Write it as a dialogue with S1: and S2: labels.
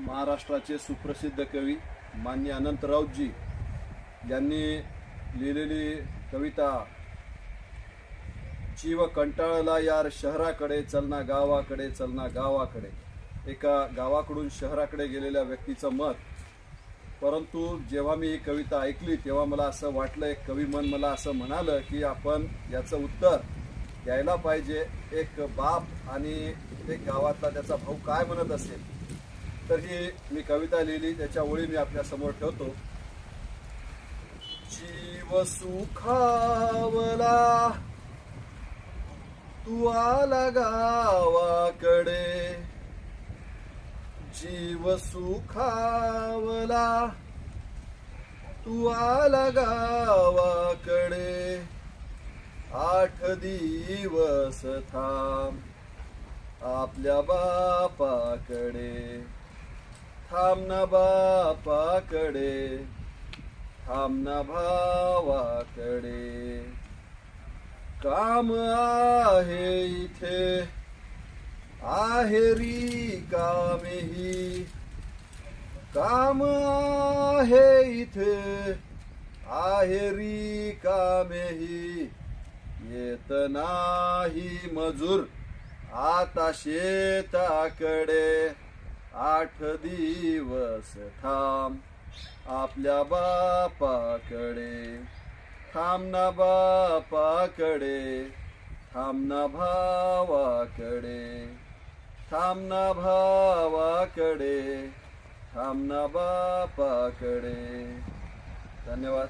S1: महाराष्ट्राचे सुप्रसिद्ध कवी मान्य अनंतरावजी यांनी लिहिलेली कविता जीव कंटाळला यार शहराकडे चलना गावाकडे चलना गावाकडे. एका गावाकडून शहराकडे गेलेल्या व्यक्तीचं मत परंतु जेव्हा मी ही कविता ऐकली तेव्हा मला असं वाटलं एक कवी मन मला असं म्हणालं की आपण याचं उत्तर द्यायला पाहिजे. एक बाप आणि एक गावातला त्याचा भाऊ काय म्हणत असेल? तर ही मी कविता लिहिली त्याच्या ओळी मी आपल्यासमोर ठेवतो. जीव सुखावला तू आला गावाकडे. जीव सुखावला तू आला गावाकडे. आठ दिवस थांब आपल्या बापाकडे. थांब ना बापाकडे थांब ना भावाकडे. काम आहे इथे आहेरी कामेही. काम आहे इथे आहेरी कामेही. येत नाही मजूर आता शेताकडे. आठ दिवस थांब आपल्या बापाकडे. थांब ना बापाकडे थांब ना भावाकडे. थांब ना भावाकडे थांब ना बापाकडे. धन्यवाद.